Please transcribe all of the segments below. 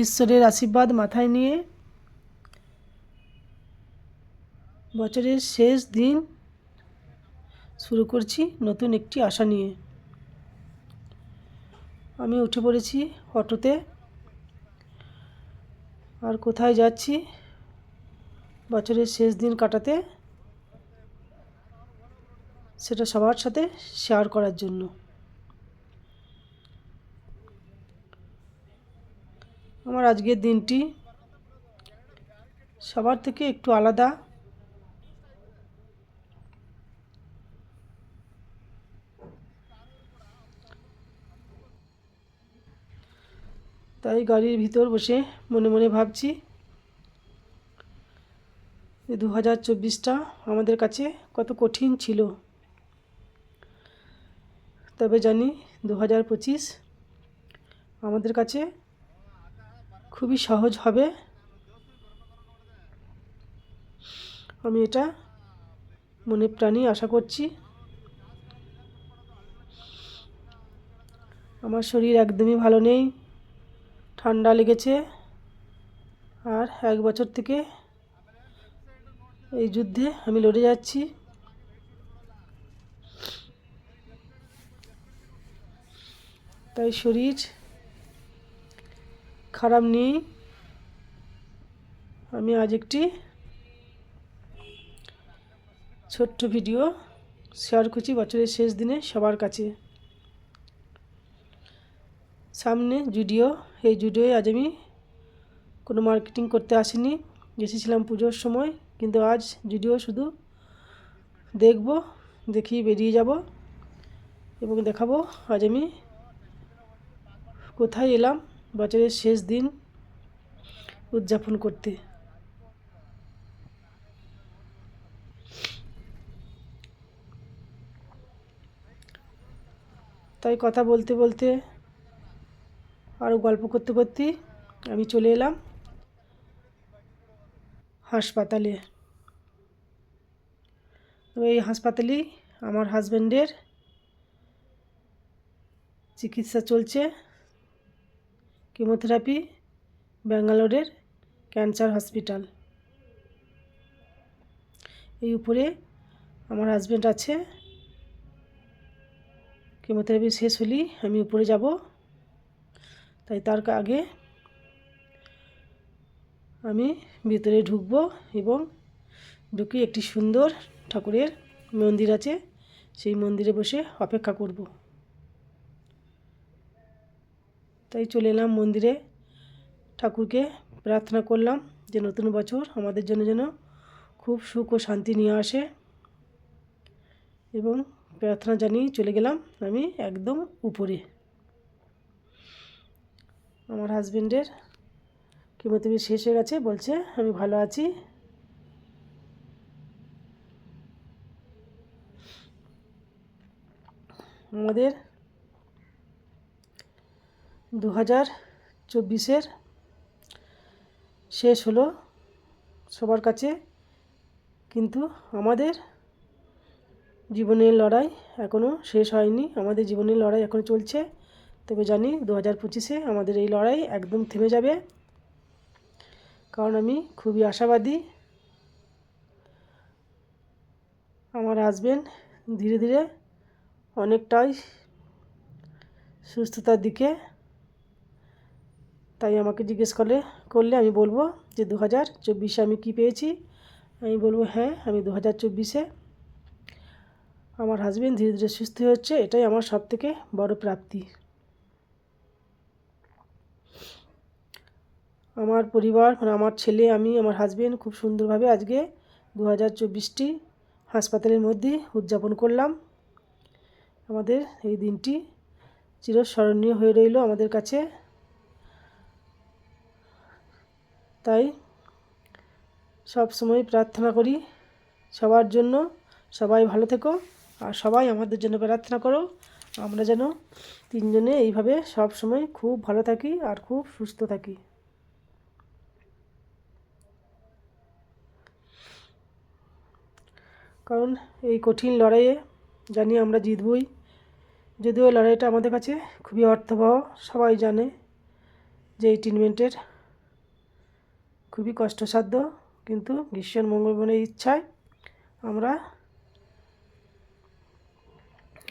ঈশ্বরের আশীর্বাদ মাথায় নিয়ে বছরের শেষ দিন শুরু করছি নতুন একটি আশা নিয়ে। আমি উঠে পড়েছি অটোতে। আর কোথায় যাচ্ছি? বছরের শেষ দিন কাটাতে। সেটা সবার সাথে শেয়ার করার জন্য। আমার আজকের দিনটি সবার থেকে একটু আলাদা। তাই গাড়ির ভিতর বসে মনে মনে ভাবছি দু হাজার চব্বিশটা আমাদের কাছে কত কঠিন ছিল। তবে জানি দু হাজার পঁচিশ আমাদের কাছে খুবই সহজ হবে। আমি এটা মনে প্রাণী আশা করছি। আমার শরীর একদমই ভালো নেই, ঠান্ডা লেগেছে। আর এক বছর থেকে এই যুদ্ধে আমি লড়ে যাচ্ছি। তাই শরীর খারাপ নেই। আমি আজ একটি ছোট্ট ভিডিও শেয়ার করছি বছরের শেষ দিনে সবার কাছে। সামনে জুডিও, এই জুডিওয়ে আজ আমি কোনো মার্কেটিং করতে আসিনি। এসেছিলাম পুজোর সময়, কিন্তু আজ জুডিও শুধু দেখব দেখি বেরিয়ে যাব এবং দেখাবো আজ আমি কোথায় এলাম। বছরের শেষ দিন উদযাপন করতে। তাই কথা বলতে বলতে আরও গল্প করতে করতে আমি চলে এলাম হাসপাতালে। তো এই হাসপাতালেই আমার হাজব্যান্ডের চিকিৎসা চলছে। কেমোথেরাপি, ব্যাঙ্গালোরের ক্যান্সার হসপিটাল। এই উপরে আমার হাজব্যান্ড আছে। কেমোথেরাপি শেষ হলেই আমি উপরে যাব। তাই তার আগে আমি ভিতরে ঢুকব এবং ঢুকে একটি সুন্দর ঠাকুরের মন্দির আছে। সেই মন্দিরে বসে অপেক্ষা করব। তাই চলে এলাম মন্দিরে। ঠাকুরকে প্রার্থনা করলাম যে নতুন বছর আমাদের জন্য যেন খুব সুখ ও শান্তি নিয়ে আসে। এবং প্রার্থনা জানিয়ে চলে গেলাম আমি একদম উপরে। আমার হাজবেন্ডের কেমোথেরাপি শেষ হয়ে গেছে, বলছে, আমি ভালো আছি। আমাদের দু হাজার চব্বিশের শেষ হলো সবার কাছে। কিন্তু আমাদের জীবনের লড়াই এখনও শেষ হয়নি। আমাদের জীবনের লড়াই এখনও চলছে। তবে জানি দু হাজার পঁচিশে আমাদের এই লড়াই একদম থেমে যাবে। কারণ আমি খুবই আশাবাদী। আমার হাজবেন্ড ধীরে ধীরে অনেকটাই সুস্থতার দিকে তাই আমাকে জিজ্ঞেস করলে করলে আমি বলব যে দু হাজার চব্বিশে আমি কী পেয়েছি? আমি বলব হ্যাঁ আমি দু হাজার চব্বিশে। আমার হাজব্যান্ড ধীরে ধীরে সুস্থ হচ্ছে, এটাই আমার সব থেকে বড় প্রাপ্তি। আমার পরিবার মানে আমার ছেলে, আমি, আমার হাজবেন্ড খুব সুন্দরভাবে আজকে দু হাজার চব্বিশটি হাসপাতালের মধ্যে উদযাপন করলাম। আমাদের এই দিনটি চিরস্মরণীয় হয়ে রইল আমাদের কাছে। তাই সব সময় প্রার্থনা করি সবার জন্য। সবাই ভালো থেকো আর সবাই আমাদের জন্য প্রার্থনা করো। আমরা যেন তিনজনে এইভাবে সব সময় খুব ভালো থাকি আর খুব সুস্থ থাকি। কারণ এই কঠিন লড়াইয়ে জানি আমরা জিতবই। যদিও লড়াইটা আমাদের কাছে খুবই অর্থবহ, সবাই জানে যে এই ট্রিটমেন্টের খুবই কষ্টসাধ্য, কিন্তু ভীষণ মঙ্গলমনের ইচ্ছায় আমরা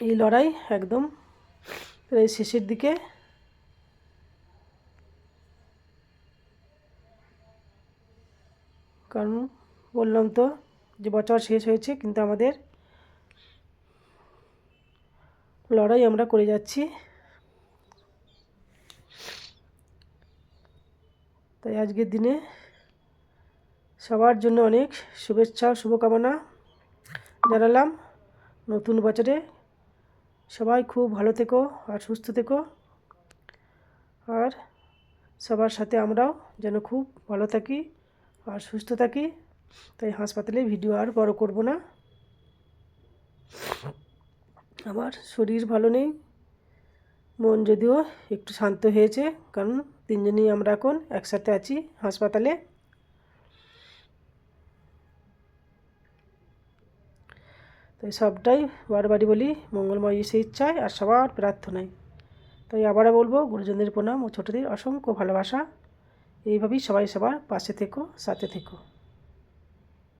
এই লড়াই একদম প্রায় শেষের দিকে কারণ বললাম তো যে বছর শেষ হয়েছে, কিন্তু আমাদের লড়াই আমরা করে যাচ্ছি। তাই আজকের দিনে সবার জন্য অনেক শুভেচ্ছা, শুভকামনা জানালাম নতুন বছরে। সবাই খুব ভালো থেকো আর সুস্থ থেকো। আর সবার সাথে আমরাও যেন খুব ভালো থাকি আর সুস্থ থাকি। তাই হাসপাতালে ভিডিও আর বড় করব না। আমার শরীর ভালো নেই, মন যদিও একটু শান্ত হয়েছে, কারণ তিনজনই আমরা এখন একসাথে আছি হাসপাতালে। তাই সবটাই বারবারই বলি, মঙ্গলময় এসে ইচ্ছায় আর সবার প্রার্থনায়। তাই আবারও বলব, গুরুজনদের প্রণাম ও ছোটদের অসংখ্য ভালোবাসা। এইভাবেই সবাই সবার পাশে থেকো, সাথে থেকো।